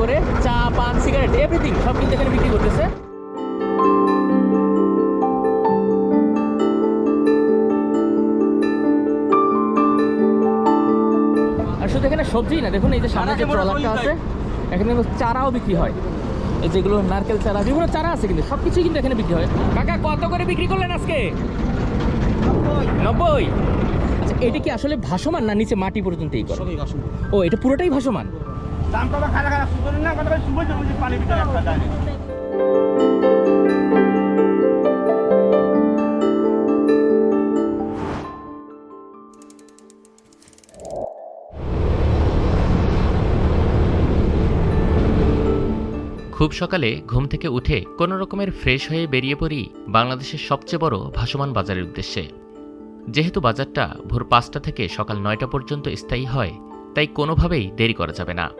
করে চা পান সিগারেট এভরিথিং সব কিন্তু এখানে বিক্রি করতেছে। আর শুধু এখানে সবজি না দেখুন এই যে সামনে যে ট্রলারটা আছে এখানে চারাও বিক্রি হয়। এই যেগুলো নারকেল চারা বিভিন্ন চারা আছে কিন্তু সব কিছুই কিন্তু এখানে বিক্রি হয়। কাকা কত করে বিক্রি করলেন আজকে? নব্বই। আচ্ছা এটা কি আসলে ভাসমান না নিচে মাটি পর্যন্ত এই করে ও এটা পুরোটাই ভাসমান? খুব সকালে ঘুম থেকে উঠে কোনো রকমের ফ্রেশ হয়ে বেরিয়ে পড়ি বাংলাদেশের সবচেয়ে বড় ভাসমান বাজারের উদ্দেশ্যে। যেহেতু বাজারটা ভোর পাঁচটা থেকে সকাল নয়টা পর্যন্ত স্থায়ী হয়, তাই কোনোভাবেই দেরি করা যাবে না।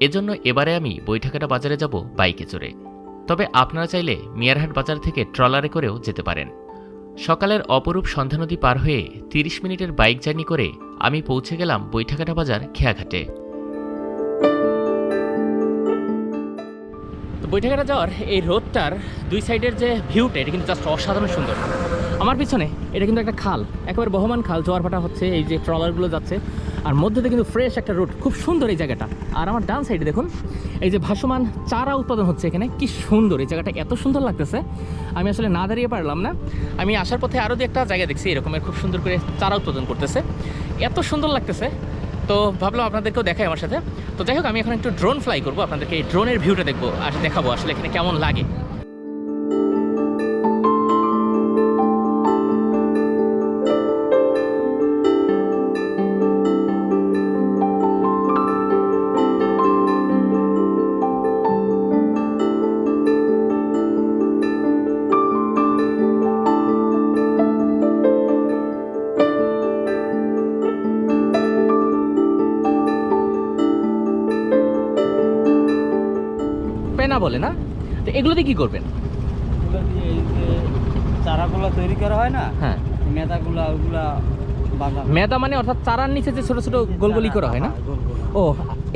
এজন্য এবারে আমি বৈঠাকাটা বাজারে যাব বাইকে চড়ে। তবে আপনারা চাইলে মিয়ারহাট বাজার থেকে ট্রলারে করেও যেতে পারেন। সকালের অপরূপ সন্ধ্যা নদী পার হয়ে তিরিশ মিনিটের বাইক জার্নি করে আমি পৌঁছে গেলাম বৈঠাকাটা বাজার খেয়াঘাটে। বৈঠাঘাটা যাওয়ার এই রোডটার দুই সাইডের যে ভিউটা, এটা কিন্তু জাস্ট অসাধারণ সুন্দর। আমার পিছনে এটা কিন্তু একটা খাল, একেবারে বহমান খাল জোয়ার ভাটা হচ্ছে এই যে ট্রলারগুলো যাচ্ছে, আর মধ্যে কিন্তু ফ্রেশ একটা রোড, খুব সুন্দর এই জায়গাটা। আর আমার ডান সাইডে দেখুন, এই যে ভাসমান চারা উৎপাদন হচ্ছে এখানে, কি সুন্দর, এই জায়গাটা এত সুন্দর লাগতেছে। আমি আসলে না দাঁড়িয়ে পারলাম না, আমি আসার পথে আরও দু একটা জায়গা দেখছি, এরকমের খুব সুন্দর করে চারা উৎপাদন করতেছে। এত সুন্দর লাগতেছে তো ভাবলাম আপনাদেরকেও দেখাই আমার সাথে। তো যাই হোক, আমি এখন একটু ড্রোন ফ্লাই করব। আপনাদেরকে এই ড্রোনের ভিউটা দেখব, আর দেখাবো আসলে এখানে কেমন লাগে। বলে না? তো এগুলোতে কি করবেন? চারাগুলো তৈরি করা হয় না হ্যাঁ। মেদাগুলা ওগুলা মেদা মানে অর্থাৎ চারার নিচে যে ছোট ছোট গোলগোলি করা হয় না? হ্যাঁ, গোল গোল। ও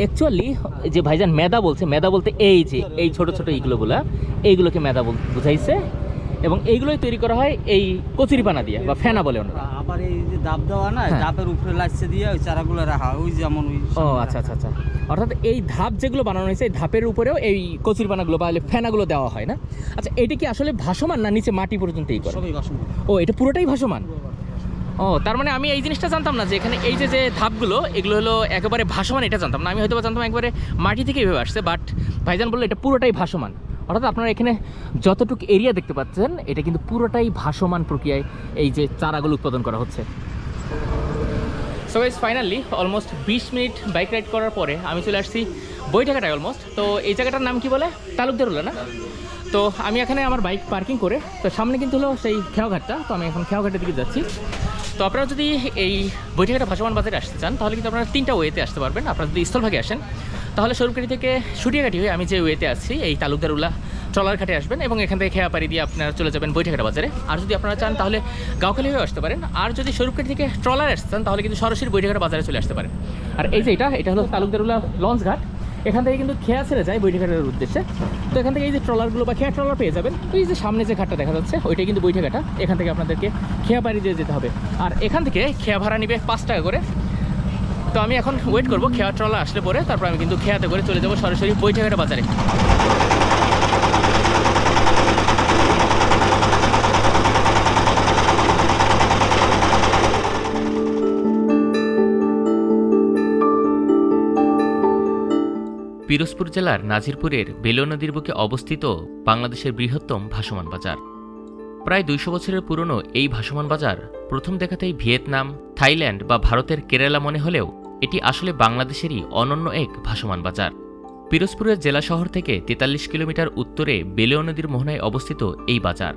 অ্যাকচুয়ালি যে ভাইজান মেদা বলছে মেদা বলতে এই যে এই ছোট ছোট এইগুলোগুলা এইগুলোকে মেদা বুঝাইছে। এবং এইগুলোই তৈরি করা হয় এই কচুরিপানা দিয়ে বা ফেনা বলে ওনারা আবার এই যে ডাব দেওয়া না হ্যাঁ। ডাবের উপরে লাগছে দিয়ে ওই চারাগুলো রাখা ওই যেমন ওই ও আচ্ছা আচ্ছা আচ্ছা। অর্থাৎ এই ধাপ যেগুলো বানানো হয়েছে এই ধাপের উপরেও এই কচুরিপানাগুলো বা ফেনাগুলো দেওয়া হয় না? আচ্ছা এটা কি আসলে ভাসমান না নিচে মাটি পর্যন্ত এই করে? ও এটা পুরোটাই ভাসমান? ও তার মানে আমি এই জিনিসটা জানতাম না যে এখানে এই যে যে ধাপগুলো এগুলো হলো একেবারে ভাসমান এটা জানতাম না। আমি হয়তো জানতাম একবারে মাটি থেকে এভাবে আসছে বাট ভাইজান বলল এটা পুরোটাই ভাসমান। অর্থাৎ আপনারা এখানে যতটুকু এরিয়া দেখতে পাচ্ছেন, এটা কিন্তু পুরোটাই ভাসমান প্রক্রিয়ায় এই যে চারাগুলো উৎপাদন করা হচ্ছে। সো গাইজ ফাইনালি অলমোস্ট বিশ মিনিট বাইক রাইড করার পরে আমি চলে আসছি বই বইটাকাটায় অলমোস্ট তো এই জায়গাটার নাম কি বলে? তালুকদারুল্লা না? তো আমি এখানে আমার বাইক পার্কিং করে, তো সামনে কিন্তু হলো সেই খেয়াঘাটটা তো আমি এখন খেয়াঘাটের দিকে যাচ্ছি। তো আপনারা যদি এই বৈঠাঘাটা ভাসমান বাজারে আসতে চান, তাহলে কিন্তু আপনারা তিনটা ওয়েতে আসতে পারবেন। আপনারা যদি স্থলভাগে আসেন তাহলে স্বরূপকাঠি থেকে সুটিয়াঘাটি হয়ে আমি যে ওয়েতে আছি, এই তালুকদারুল্লাহ ট্রলার ঘাটে আসবেন এবং এখান থেকে খেয়া পাড়ি দিয়ে আপনারা চলে যাবেন বৈঠাঘাটা বাজারে। আর যদি আপনারা চান তাহলে গাঁওখালি হয়ে আসতে পারেন। আর যদি স্বরূপকাঠি থেকে ট্রলার আসতে তাহলে কিন্তু সরাসরি বৈঠাঘাটা বাজারে চলে আসতে পারেন। আর এই যে এটা এটা হলো তালুকদারুল্লাহ লঞ্চ ঘাট। এখান থেকে কিন্তু খেয়া ছেড়ে যায় বৈঠাঘাটের উদ্দেশ্যে। তো এখান থেকে এই যে ট্রলারগুলো বা খেয়া ট্রলার পেয়ে যাবেন ওই যে সামনে যে ঘাটটা দেখা যাচ্ছে, ওইটাই কিন্তু বৈঠাঘাটা এখান থেকে আপনাদেরকে খেয়া পাড়ি দিয়ে যেতে হবে। আর এখান থেকে খেয়া ভাড়া নিবে পাঁচ টাকা করে। তো আমি এখন ওয়েট করব, খেয়া ট্রলার আসলে পরে, তারপর আমি কিন্তু খেয়াতে করে চলে যাব সরাসরি বৈঠাঘাটা বাজারে। পিরোজপুর জেলার নাজিরপুরের বেলো নদীর বুকে অবস্থিত বাংলাদেশের বৃহত্তম ভাসমান বাজার। প্রায় দুইশো বছরের পুরনো এই ভাসমান বাজার প্রথম দেখাতেই ভিয়েতনাম, থাইল্যান্ড বা ভারতের কেরালা মনে হলেও এটি আসলে বাংলাদেশেরই অনন্য এক ভাসমান বাজার। পিরোজপুরের জেলা শহর থেকে তেতাল্লিশ কিলোমিটার উত্তরে বেলেও নদীর মোহনায় অবস্থিত এই বাজার।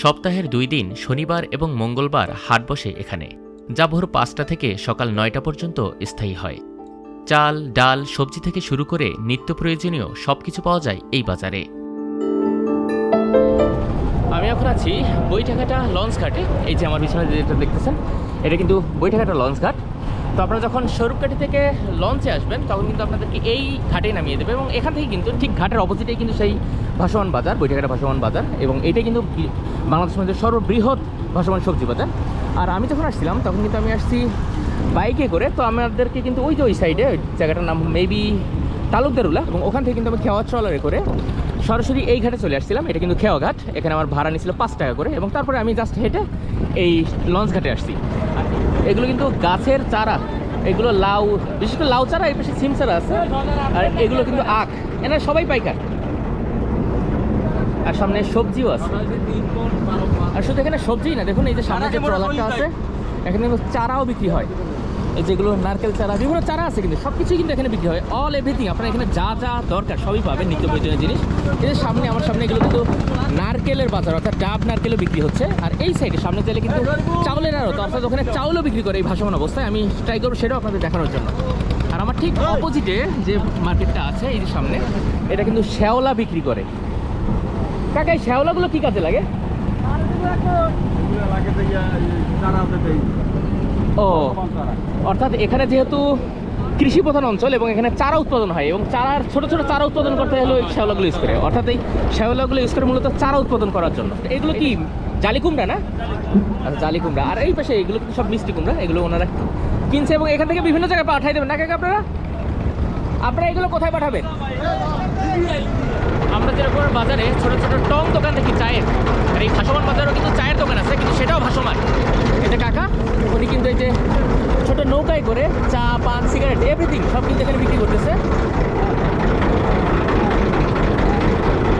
সপ্তাহের দুই দিন শনিবার এবং মঙ্গলবার হাট বসে এখানে, যা ভোর পাঁচটা থেকে সকাল নয়টা পর্যন্ত স্থায়ী হয়। চাল, ডাল, সবজি থেকে শুরু করে নিত্য প্রয়োজনীয় সবকিছু পাওয়া যায় এই বাজারে। আমি এখন আছি বৈঠাঘাটা লঞ্চ ঘাটে এই যে আমার পিছনে যেটা দেখতেছেন, এটা কিন্তু বৈঠাঘাটা লঞ্চ ঘাট তো আপনারা যখন স্বরূপকাঠি থেকে লঞ্চে আসবেন, তখন কিন্তু আপনাদেরকে এই ঘাটে নামিয়ে দেবে এবং এখান থেকে কিন্তু ঠিক ঘাটের অপোজিটেই কিন্তু সেই ভাসমান বাজার বৈঠাঘাটা ভাসমান বাজার এবং এটাই কিন্তু বাংলাদেশের মধ্যে সর্ববৃহৎ ভাসমান সবজি বাজার। আর আমি যখন আসছিলাম, তখন কিন্তু আমি আসছি বাইকে করে, তো আমাদেরকে কিন্তু ওই যে ওই সাইডে জায়গাটার নাম মেবি তালুকদারুলা এবং ওখান থেকে কিন্তু আমি খেওয়া ট্রলারে করে সরাসরি এই ঘাটে চলে আসছিলাম। এটা কিন্তু খেওয়া ঘাট। এখানে আমার ভাড়া নিয়েছিল পাঁচ টাকা করে এবং তারপরে আমি জাস্ট হেঁটে এই লঞ্চ ঘাটে আসছি। এগুলো কিন্তু গাছের চারা। এগুলো লাউ বিশেষ করে লাউ চারা এর পাশে সিম চারা আছে। আর এগুলো কিন্তু আখ। এনারা সবাই পাইকার। আর সামনে সবজিও আছে। আর শুধু এখানে সবজি না দেখুন এই যে সামনে যে ট্রলারটা আছে এখানে কিন্তু চারাও বিক্রি হয়। যেগুলো নারকেল চারা বিভিন্ন চারা আছে কিন্তু সব কিছুই কিন্তু এখানে বিক্রি হয়। অল এভরিথিং আপনার এখানে যা যা দরকার সবই পাবেন নিত্য প্রয়োজনীয় জিনিস। এদের সামনে, আমার সামনে এগুলো কিন্তু নারকেলের বাজার, অর্থাৎ ডাব নারকেলও বিক্রি হচ্ছে। আর এই সাইডে সামনে চাইলে কিন্তু চাউলের আরও তো অর্থাৎ ওখানে চাউলও বিক্রি করে এই ভাসমান অবস্থায়। আমি ট্রাই করব সেটাও আপনাদের দেখানোর জন্য। আর আমার ঠিক অপোজিটে যে মার্কেটটা আছে, এই সামনে, এটা কিন্তু শ্যাওলা বিক্রি করে। কাকা, এই শ্যাওলাগুলো কি কাজে লাগে? লাগে ও, অর্থাৎ এখানে যেহেতু কৃষি প্রধান অঞ্চল এবং এখানে চারা উৎপাদন হয় এবং চারার ছোট ছোট চারা উৎপাদন করতে হলে ওই শ্যাওলাগুলো ইউজ করে। অর্থাৎ এই শ্যাওলাগুলো ইউজ করে মূলত চারা উৎপাদন করার জন্য। এগুলো কি জালি কুমড়া না? আচ্ছা জালি কুমড়া। আর এই পাশে এগুলো সব মিষ্টি কুমড়া? এগুলো ওনারা কিনছে এবং এখান থেকে বিভিন্ন জায়গায় পাঠাই দেবেন। না, কাকা, আপনারা? আপনারা এগুলো কোথায় পাঠাবেন? আমরা যেরকম বাজারে ছোট ছোট টং দোকান দেখি, চায়ের। আর এই ভাসমান বাজারেও কিন্তু চায়ের দোকান আছে, কিন্তু সেটাও ভাসমান। এটা কাকা, উনি কিন্তু এই যে ছোট নৌকায় করে চা, পান, সিগারেট এভরিথিং সব কিন্তু এখানে বিক্রি করতেছে।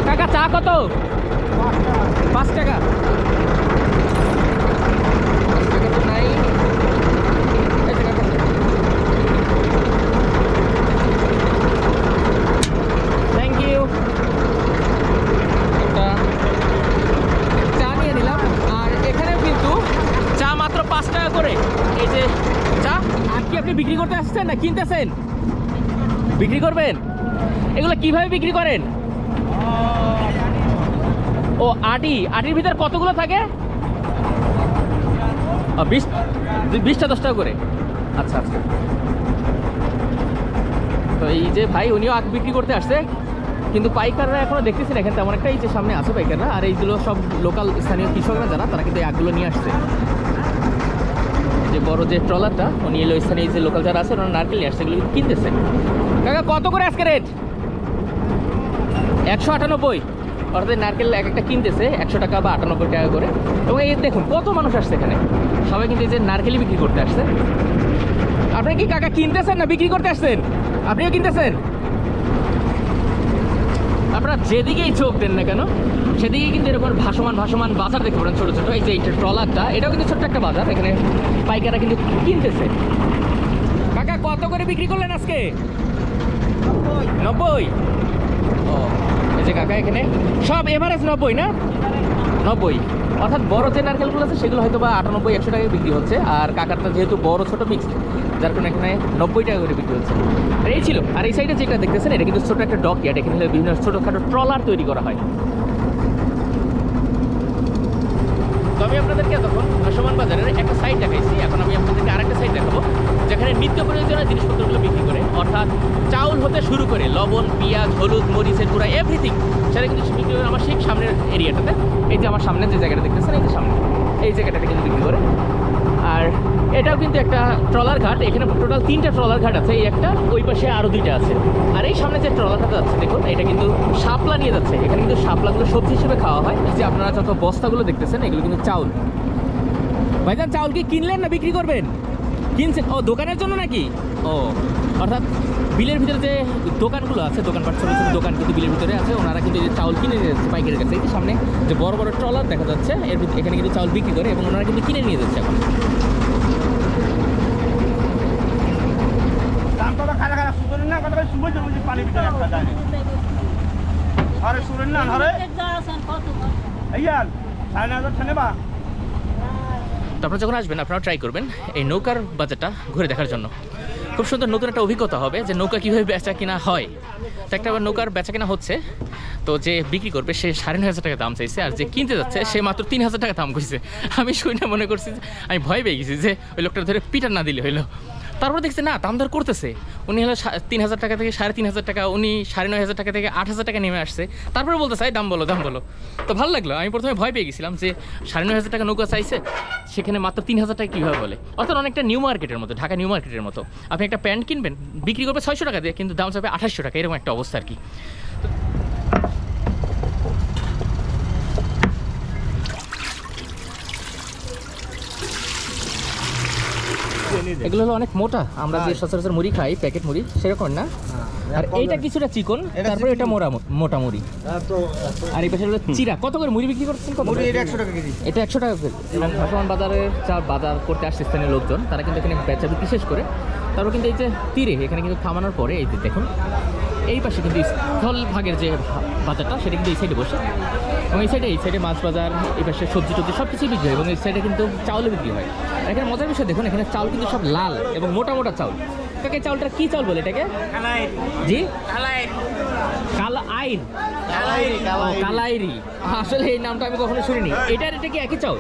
কাকা, চা কত? পাঁচ টাকা। পাঁচ টাকা তো নাই এই যে কাকা। থ্যাংক ইউ একটা চা নিয়ে নিলাম আর এখানেও কিন্তু চা মাত্র পাঁচ টাকা করে এই যে চা আর করতে আসছেন না কিনতেছেন? বিক্রি করবেন? এগুলো কীভাবে বিক্রি করেন? ও, আটি। আটির ভিতর কতগুলো থাকে? বিশটা দশ টাকা করে। আচ্ছা আচ্ছা। তো এই যে ভাই, উনিও আখ বিক্রি করতে আসছে। কিন্তু পাইকাররা এখনও দেখতেছি না এখানে তেমন একটা এই যে সামনে আছে পাইকাররা। আর এইগুলো সব লোকাল স্থানীয় কৃষকরা যারা, তারা কিন্তু এই আখগুলো নিয়ে আসছে। যে বড় যে ট্রলারটা, উনি এলো স্থানীয় যে লোকাল যারা আছে, ওনারা নারকেল নিয়ে আসছে, এগুলো কিন্তু কিনতেছে। কাকা, কত করে আজকে রেট একশো আটানব্বই। অর্থাৎ নারকেল এক একটা কিনতেছে, একশো টাকা বা আটানব্বই টাকা করে। এবং এই দেখুন, কত মানুষ আসছে এখানে। সবাই কিন্তু এই যে নারকেলই বিক্রি করতে আসছে। আপনি কি কাকা কিনতেছেন না বিক্রি করতে আসছেন? আপনিও কিনতেছেন? আপনারা যেদিকেই চোখ দেন না কেন, সেদিকেই কিন্তু এরকম ভাসমান ভাসমান বাজার দেখতে পারেন ছোটো ছোটো। এই যে এইটা ট্রলারটা, এটাও কিন্তু ছোট্ট একটা বাজার, এখানে পাইকাররা কিন্তু কিনতেছে। কাকা, কত করে বিক্রি করলেন আজকে? নব্বই। ও, এই যে কাকা এখানে, সব এভারেজ নব্বই না? নব্বই। অর্থাৎ বড় যে নারকেলগুলো আছে সেগুলো হয়তো বা আটানব্বই, একশো টাকায় বিক্রি হচ্ছে। আর কাকারটা যেহেতু বড়, ছোট মিক্সড যার কারণে এখানে নব্বই টাকা করে বিক্রি হচ্ছে। আর এই ছিল, আর এই সাইডে যেটা দেখতেছেন, এটা কিন্তু ছোট একটা ডক ইয়ার্ড এখানে বিভিন্ন ছোটোখাটো ট্রলার তৈরি করা হয়। তো আমি আপনাদেরকে তখন ভাসমান বাজারের একটা সাইড দেখাইছি। এখন আমি আপনাদেরকে আরেকটা সাইড দেখাবো, যেখানে নিত্য প্রয়োজনীয় জিনিসপত্রগুলো বিক্রি করে। অর্থাৎ চাউল হতে শুরু করে লবণ, পেঁয়াজ, হলুদ, মরিচের গুঁড়া এভরিথিং সেটা কিন্তু বিক্রি করে আমার সেই সামনের এরিয়াটাতে এই যে আমার সামনে যে জায়গাটা দেখতেছেন, এই যে সামনে। এই জায়গাটাতে কিন্তু বিক্রি করে। এটাও কিন্তু একটা ট্রলার ঘাট। এখানে টোটাল তিনটা ট্রলার ঘাট আছে, এই একটা, ওই পাশে আরও দুইটা আছে। আর এই সামনে যে ট্রলার ঘাট আছে, দেখুন, এটা কিন্তু শাপলা নিয়ে যাচ্ছে। এখানে কিন্তু শাপলাগুলো সবজি হিসেবে খাওয়া হয়। যে আপনারা যত বস্তাগুলো দেখতেছেন, এগুলো কিন্তু চাউল। ভাইজান চাউল কি কিনলেন না বিক্রি করবেন? কিনছেন? ও, দোকানের জন্য নাকি? ও, অর্থাৎ বিলের ভিতরে যে দোকানগুলো আছে, দোকানপাট ছোটো ছোটো দোকান কিন্তু বিলের ভিতরে আছে, ওনারা কিন্তু যে চাউল কিনে নিয়ে যাচ্ছে পাইকারের কাছে। এই সামনে যে বড় বড় ট্রলার দেখা যাচ্ছে, এর এখানে কিন্তু চাউল বিক্রি করে এবং ওনারা কিন্তু কিনে নিয়ে যাচ্ছে এখন দামটা তো খারা খারা তো আপনারা যখন আসবেন আপনারা ট্রাই করবেন এই নৌকার বাজারটা ঘুরে দেখার জন্য। খুব সুন্দর নতুন একটা অভিজ্ঞতা হবে যে নৌকা কীভাবে বেচা কিনা হয়। তো একটা আবার নৌকার বেচা কিনা হচ্ছে। তো যে বিক্রি করবে, সে সাড়ে হাজার টাকা দাম চাইছে আর যে কিনতে যাচ্ছে, সে মাত্র তিন হাজার টাকা দাম কইছে। আমি শুনে মনে করছি আমি ভয় পেয়ে গেছি যে, ওই লোকটা ধরে পিটার না দিলে হইল। তারপরে দেখছি, না দাম দর করতেছে। উনি হলো তিন হাজার টাকা থেকে সাড়ে তিন হাজার টাকা, উনি সাড়ে নয় হাজার টাকা থেকে আট হাজার টাকা নেমে আসছে। তারপরে বলতে চাই দাম বলো দাম বলো। তো ভালো লাগল। আমি প্রথমে ভয় পেয়ে গেছিলাম যে সাড়ে নয় হাজার টাকা নৌকা চাইছে, সেখানে মাত্র তিন হাজার টাকা কীভাবে বলে? অর্থাৎ অনেকটা নিউ মার্কেটের মতো, ঢাকা নিউ মার্কেটের মতো। আপনি একটা প্যান্ট কিনবেন, বিক্রি করবে ছয়শো টাকা দিয়ে, কিন্তু দাম চাবে আঠাশশো টাকা, এরকম একটা অবস্থা আর কি। এগুলো হলো অনেক মোটা। আমরা যে সচরাচর মুড়ি খাই প্যাকেট মুড়ি সেরকম না। আর এইটা কিছুটা চিকন তারপরে এটা মোটা মোটা মুড়ি। আর এই পাশে হলো চিরা। কত করে মুড়ি বিক্রি করছেন? কত করে? একশো টাকা কেজি। এটা একশো টাকা কেজি। এবং ভাসমান বাজারে যা বাজার করতে আসছে স্থানীয় লোকজন তারা কিন্তু এখানে বেচা বিক্রি শেষ করে। তারপর কিন্তু এই যে তীরে এখানে কিন্তু থামানোর পরে এই যে দেখুন এই পাশে কিন্তু স্থল ভাগের যে বাজারটা সেটা কিন্তু এই সাইডে বসে। এবং এই সাইডে এই সাইডে মাছ বাজার এই পাশে সবজি টবজি সব কিছুই বিক্রি হয় এবং এই সাইডে কিন্তু চাউলও বিক্রি হয়। এখানে মজার বিষয় দেখুন এখানে চাউল কিন্তু সব লাল এবং মোটা মোটা চাউল। কাকে চাউলটা কি চাউল বলে এটাকে? জি? কালা আইন কালাইরি আসলে এই নামটা আমি কখনো শুনিনি। এটার এটা কি একই চাউল?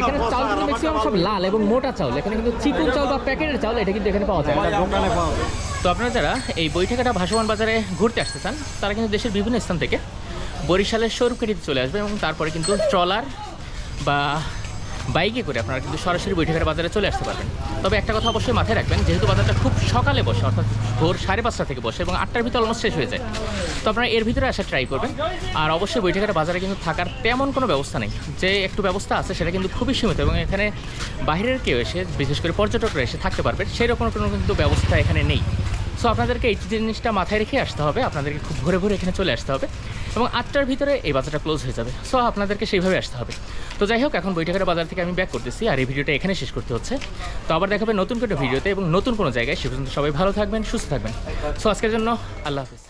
এখানে চাউল কিন্তু ম্যাক্সিমাম সব লাল এবং মোটা চাউল। এখানে কিন্তু চিকুন চাউল বা প্যাকেটের চাউল এটা কিন্তু এখানে পাওয়া যায়। দোকানে পাওয়া যায়। তো আপনারা যারা এই বৈঠাকাটা ভাসমান বাজারে ঘুরতে আসতে চান, তারা কিন্তু দেশের বিভিন্ন স্থান থেকে বরিশালের সরুকাঠিতে চলে আসবে এবং তারপরে কিন্তু ট্রলার বা বাইকে করে আপনারা কিন্তু সরাসরি বৈঠাকাটা বাজারে চলে আসতে পারবেন। তবে একটা কথা অবশ্যই মাথায় রাখবেন, যেহেতু বাজারটা খুব সকালে বসে, অর্থাৎ ভোর সাড়ে পাঁচটা থেকে বসে এবং আটটার ভিতরে অলমোস্ট শেষ হয়ে যায়। তো আপনারা এর ভিতরে আসা ট্রাই করবেন। আর অবশ্যই বৈঠাকাটা বাজারে কিন্তু থাকার তেমন কোনো ব্যবস্থা নেই। যে একটু ব্যবস্থা আছে সেটা কিন্তু খুবই সীমিত এবং এখানে বাইরের কেউ এসে, বিশেষ করে পর্যটকরা এসে থাকতে পারবে সেরকম কোনো কিন্তু ব্যবস্থা এখানে নেই। সো আপনাদেরকে এই জিনিসটা মাথায় রেখে আসতে হবে, আপনাদেরকে খুব ভোরে ভোরে এখানে চলে আসতে হবে। এবং আটটার ভিতরে এই বাজারটা ক্লোজ হয়ে যাবে। সো আপনাদেরকে সেইভাবে আসতে হবে। তো যাই হোক, এখন বৈঠকের বাজার থেকে আমি ব্যাক করতেছি আর এই ভিডিওটা এখানে শেষ করতে হচ্ছে। তো আবার দেখাবে নতুন কোনো ভিডিওতে এবং নতুন কোনো জায়গায়। সে পর্যন্ত সবাই ভালো থাকবেন, সুস্থ থাকবেন। সো আজকের জন্য আল্লাহ হাফিজ।